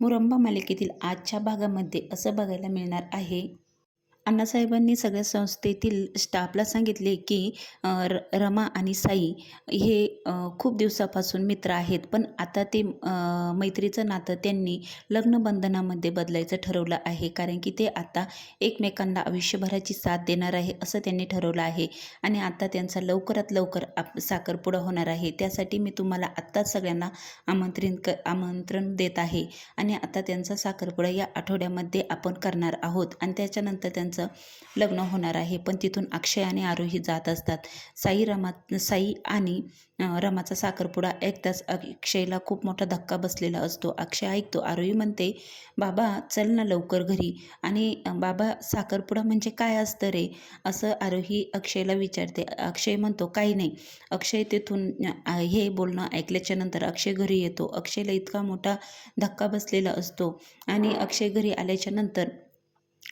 मुरंबा मालिकेतील आजच्या भागामध्ये असं बघायला मिळणार आहे. अण्णासाहेबांनी सगळ्या संस्थेतील स्टाफला सांगितले की र रमा आणि साई हे खूप दिवसापासून मित्र आहेत. पण आता ते मैत्रीचं नातं त्यांनी लग्नबंधनामध्ये बदलायचं ठरवलं आहे. कारण की ते आता एकमेकांना आयुष्यभराची साथ देणार आहे असं त्यांनी ठरवलं आहे. आणि आता त्यांचा लवकरात लवकर आप साखरपुडा होणार आहे. त्यासाठी मी तुम्हाला आत्ताच सगळ्यांना आमंत्रित क आमंत्रण देत आहे. आणि आता त्यांचा साखरपुडा या आठवड्यामध्ये आपण करणार आहोत. आणि त्याच्यानंतर त्यांचं लग्न होणार आहे. पण तिथून अक्षय आणि आरोही जात असतात. साई रमा साई आणि रमाचा साखरपुडा ऐकताच अक्षयला खूप मोठा धक्का बसलेला असतो. अक्षय ऐकतो. आरोही म्हणते बाबा चल ना लवकर घरी. आणि बाबा साखरपुडा म्हणजे काय असतं रे? असं आरोही अक्षयला विचारते. अक्षय म्हणतो काही नाही. अक्षय तिथून हे बोलणं ऐकल्याच्या नंतर अक्षय घरी येतो. अक्षयला इतका मोठा धक्का बसलेला असतो. आणि अक्षय घरी आल्याच्यानंतर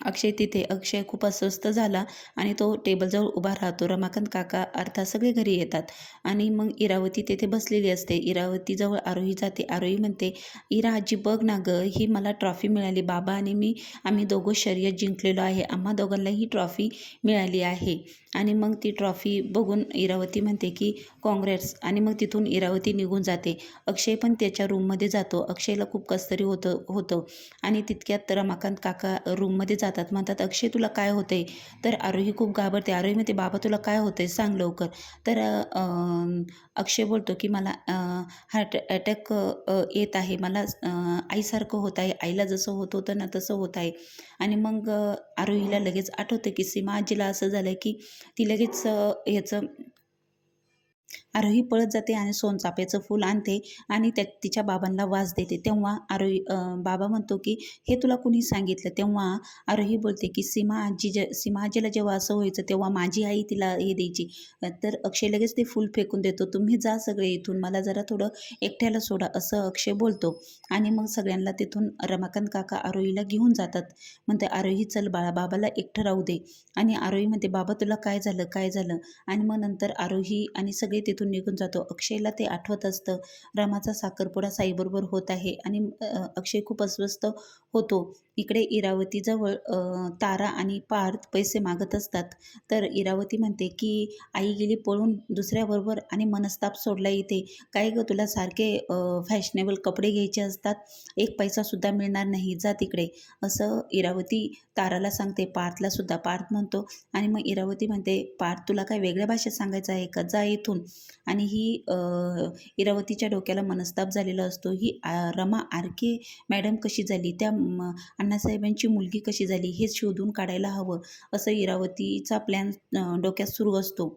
अक्षय तिथे. अक्षय खूप अस्वस्थ झाला आणि तो टेबलजवळ उभा राहतो. रमाकांत काका अर्थात सगळे घरी येतात. आणि मग इरावती तेथे बसलेली असते. इरावतीजवळ आरोही जाते. आरोही म्हणते इरा आजी बघ ना गं ही मला ट्रॉफी मिळाली. बाबा आणि मी आम्ही दोघं शर्यत जिंकलेलो आहे. आम्हा दोघांना ही ट्रॉफी मिळाली आहे. आणि मग ती ट्रॉफी बघून इरावती म्हणते की काँग्रेस. आणि मग तिथून इरावती निघून जाते. अक्षय पण त्याच्या रूममध्ये जातो. अक्षयला खूप कसतरी होतं होतं. आणि तितक्यात रमाकांत काका रूममध्ये जातात. म्हणतात अक्षय तुला काय होतंय? तर आरोही खूप घाबरते. आरोही म्हणते बाबा तुला काय होतंय? सांग लवकर. तर अक्षय बोलतो की मला हार्ट अटॅक येत आहे. मला आईसारखं होत आहे. आईला जसं होत होतं ना तसं होत आहे. आणि मग आरोहीला लगेच आठवतं की सीमा आजीला असं झालं की ती लगेच याचं ह्याचं आरोही पळत जाते आणि सोनचाफ्याचं फूल आणते आणि त्या तिच्या बाबांना वास देते. तेव्हा आरोही बाबा म्हणतो की हे तुला कुणी सांगितलं? तेव्हा आरोही बोलते की सीमा आजी जे सीमा आजीला जेव्हा असं व्हायचं तेव्हा माझी आई तिला हे द्यायची. तर अक्षय लगेच ते फूल फेकून देतो. तुम्ही जा सगळे इथून. मला जरा थोडं एकट्याला सोडा असं अक्षय बोलतो. आणि मग सगळ्यांना तिथून रमाकांत काका आरोहीला घेऊन जातात. म्हणते आरोही चल बाळा बाबाला एकटं राहू दे. आणि आरोही म्हणते बाबा तुला काय झालं? काय झालं? आणि मग नंतर आरोही आणि सगळे तिथून निघून जातो. अक्षयला ते आठवत असतं. रामाचा साखरपुडा साईबरोबर होत आहे आणि अक्षय खूप अस्वस्थ होतो. इकडे इरावतीजवळ तारा आणि पार्थ पैसे मागत असतात. तर इरावती म्हणते की आई गेली पळून दुसऱ्याबरोबर आणि मनस्ताप सोडला इथे. काय गं तुला सारखे फॅशनेबल कपडे घ्यायचे असतात? एक पैसासुद्धा मिळणार नाही. जा तिकडे. असं इरावती ताराला सांगते. पार्थलासुद्धा पार्थ म्हणतो. आणि मग इरावती म्हणते पार्थ तुला काय वेगळ्या भाषेत सांगायचं आहे का? जा इथून. आणि ही इरावतीच्या डोक्याला मनस्ताप झालेला असतो. ही रमा आरके मॅडम कशी झाली? त्या अण्णासाहेबांची मुलगी कशी झाली? हे शोधून काढायला हवं असं इरावतीचा प्लॅन डोक्यात सुरू असतो.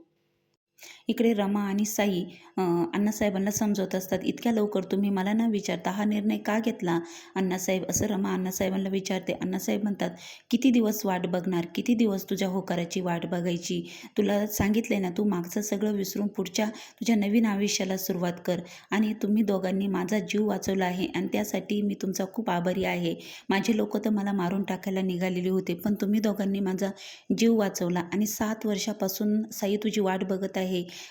इकडे रमा आणि साई अण्णासाहेबांना समजवत असतात. इतक्या लवकर तुम्ही मला न विचारता हा निर्णय का घेतला? अण्णासाहेब असं रमा अण्णासाहेबांना विचारते. अण्णासाहेब म्हणतात किती दिवस वाट बघणार? किती दिवस तुझ्या होकाराची वाट बघायची? तुला सांगितलंय ना तू मागचं सगळं विसरून पुढच्या तुझ्या नवीन आयुष्याला सुरुवात कर. आणि तुम्ही दोघांनी माझा जीव वाचवला आहे आणि त्यासाठी मी तुमचा खूप आभारी आहे. माझे लोक तर मला मारून टाकायला निघालेले होते पण तुम्ही दोघांनी माझा जीव वाचवला आणि सात वर्षापासून साई तुझी वाट बघत आहे.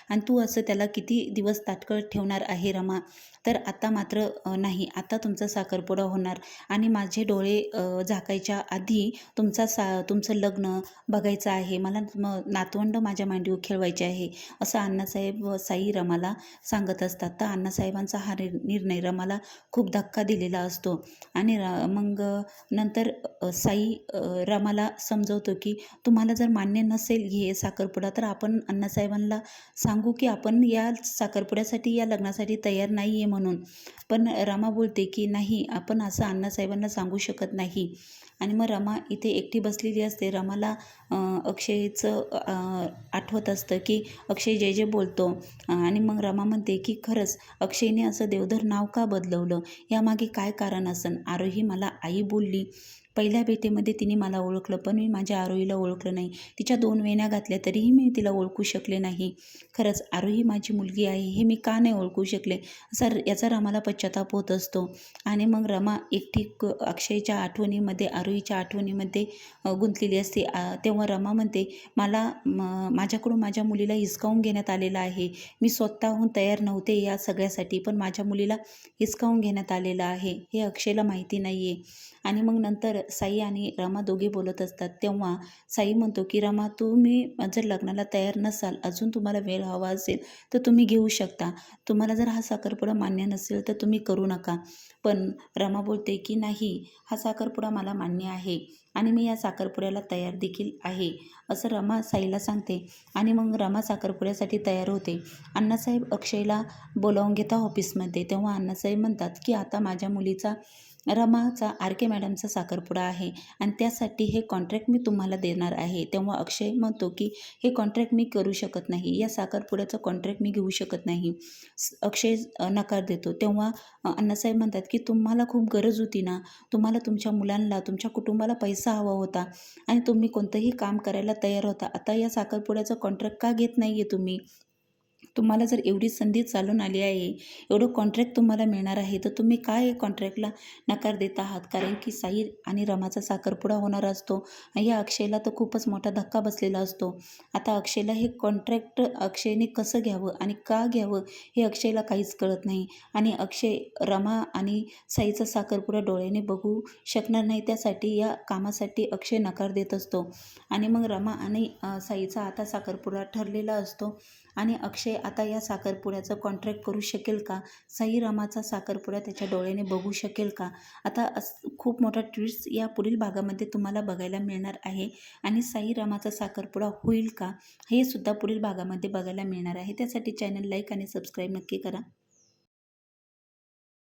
आणि तू असं त्याला किती दिवस ताटकळ ठेवणार आहे रमा? तर आता मात्र नाही. आता तुमचा साखरपुडा होणार आणि माझे डोळे झाकायच्या आधी तुमचा सा तुमचं लग्न बघायचं आहे. मला नातवंड माझ्या मांडीवर खेळवायचे आहे असं अण्णासाहेब साई रमाला सांगत असतात. तर अण्णासाहेबांचा हा निर्णय रमाला खूप धक्का दिलेला असतो. आणि र मग नंतर साई रमाला समजवतो की तुम्हाला जर मान्य नसेल हे साखरपुडा तर आपण अण्णासाहेबांना सांगू की आपण या साखरपुड्यासाठी या लग्नासाठी तयार नाही आहे म्हणून. पण रमा बोलते की नाही आपण असं अण्णासाहेबांना सांगू शकत नाही. आणि मग रमा इथे एकटी बसलेली असते. रमाला अक्षयचं आठवत असतं की अक्षय जे जे बोलतो. आणि मग रमा म्हणते की खरंच अक्षयने असं देवधर नाव का बदलवलं? यामागे काय कारण असन? आरोही मला आई बोलली. पहिल्या भेटीमध्ये तिने मला ओळखलं पण मी माझ्या आरोहीला ओळखलं नाही. तिच्या दोन वेण्या घातल्या तरीही मी तिला ओळखू शकले नाही. खरंच आरोही माझी मुलगी आहे हे मी का नाही ओळखू शकले? असा याचा रमाला पश्चाताप होत असतो. आणि मग रमा एकटी क- अक्षयच्या आठवणीमध्ये आरोहीच्या आठवणीमध्ये गुंतलेली असते. तेव्हा रमा म्हणते मला माझ्याकडून माझ्या मुलीला हिसकावून घेण्यात आलेलं आहे. मी स्वतःहून तयार नव्हते या सगळ्यासाठी पण माझ्या मुलीला हिसकावून घेण्यात आलेलं आहे. हे अक्षयला माहिती नाही आहे आणि मग नंतर साई आणि रमा दोघे बोलत असतात. तेव्हा साई म्हणतो की रमा तुम्ही जर लग्नाला तयार नसाल अजून तुम्हाला वेळ हवा असेल तर तुम्ही घेऊ शकता. तुम्हाला जर हा साखरपुडा मान्य नसेल तर तुम्ही करू नका. पण रमा बोलते की नाही हा साखरपुडा मला मान्य आहे आणि मी या साखरपुड्याला तयार देखील आहे असं रमा साईला सांगते. आणि मग रमा साखरपुड्यासाठी तयार होते. अण्णासाहेब अक्षयला बोलावून घेता ऑफिसमध्ये. तेव्हा अण्णासाहेब म्हणतात की आता माझ्या मुलीचा रमाचा आर के मॅडमचा साखरपुडा आहे आणि त्यासाठी हे कॉन्ट्रॅक्ट मी तुम्हाला देणार आहे. तेव्हा अक्षय म्हणतो की हे कॉन्ट्रॅक्ट मी करू शकत नाही. या साखरपुड्याचं कॉन्ट्रॅक्ट मी घेऊ शकत नाही. अक्षय नकार देतो. तेव्हा अण्णासाहेब म्हणतात की तुम्हाला खूप गरज होती ना. तुम्हाला तुमच्या मुलांना तुमच्या कुटुंबाला पैसा हवा होता आणि तुम्ही कोणतंही काम करायला तयार होता. आता या साखरपुड्याचं कॉन्ट्रॅक्ट का घेत नाही आहे तुम्ही? तुम्हाला जर एवढी संधी चालून आली आहे एवढं कॉन्ट्रॅक्ट तुम्हाला मिळणार आहे तर तुम्ही काय कॉन्ट्रॅक्टला नकार देत आहात? कारण की साई आणि रमाचा साखरपुडा होणार असतो या अक्षयला तर खूपच मोठा धक्का बसलेला असतो. आता अक्षयला हे कॉन्ट्रॅक्ट अक्षयने कसं घ्यावं आणि का घ्यावं हे अक्षयला काहीच कळत नाही. आणि अक्षय रमा आणि साईचा साखरपुडा डोळ्याने बघू शकणार नाही त्यासाठी या कामासाठी अक्षय नकार देत असतो. आणि मग रमा आणि साईचा आता साखरपुडा ठरलेला असतो आणि अक्षय आता या साखरपुड्याचं कॉन्ट्रॅक्ट करू शकेल का? साईरामाचा साखरपुडा त्याच्या डोळ्याने बघू शकेल का? आता अस खूप मोठा ट्विस्ट या पुढील भागामध्ये तुम्हाला बघायला मिळणार आहे. आणि साईरामाचा साखरपुडा होईल का? हे सुद्धा पुढील भागामध्ये बघायला मिळणार आहे. त्यासाठी चॅनल लाईक आणि सबस्क्राईब नक्की करा.